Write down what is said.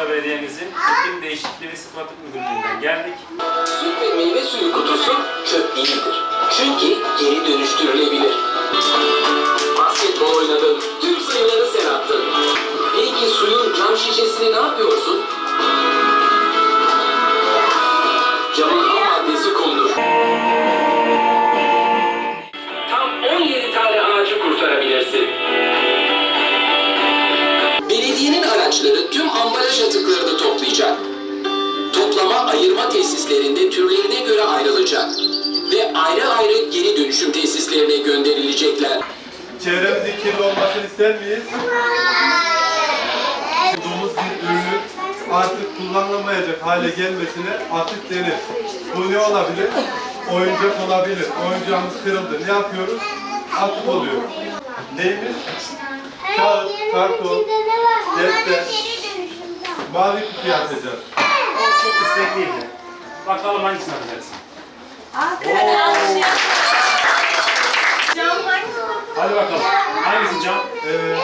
Mustafa Belediye'mizin iklim değişikliği ve sıfatlık müdürlüğünden geldik. Süt ve meyve suyu kutusu çöp değildir. Çünkü geri dönüştürülebilir. Basketbol oynadın, tüm sayıları sen attın. Peki suyun cam şişesini ne yapıyorsun? Camın ham maddesi kondur. Tam 17 tane ağacı kurtarabilirsin. Belediyenin araçları tüm ambalaj ayırma tesislerinde türlerine göre ayrılacak ve ayrı ayrı geri dönüşüm tesislerine gönderilecekler. Çevremizin kirli olmasını ister miyiz? Bulduğumuz bir ürünün artık kullanılamayacak hale gelmesine atık denir. Bu ne olabilir? Oyuncak olabilir. Oyuncağımız kırıldı. Ne yapıyoruz? Atık oluyor. Neymiş? Kağıt, karton, defter, mavi kutuya atacağız. Çok istekliydi. Bakalım hangisini yapacaksın? Cam hangisini Hadi bakalım. Hangisi Can? Evet.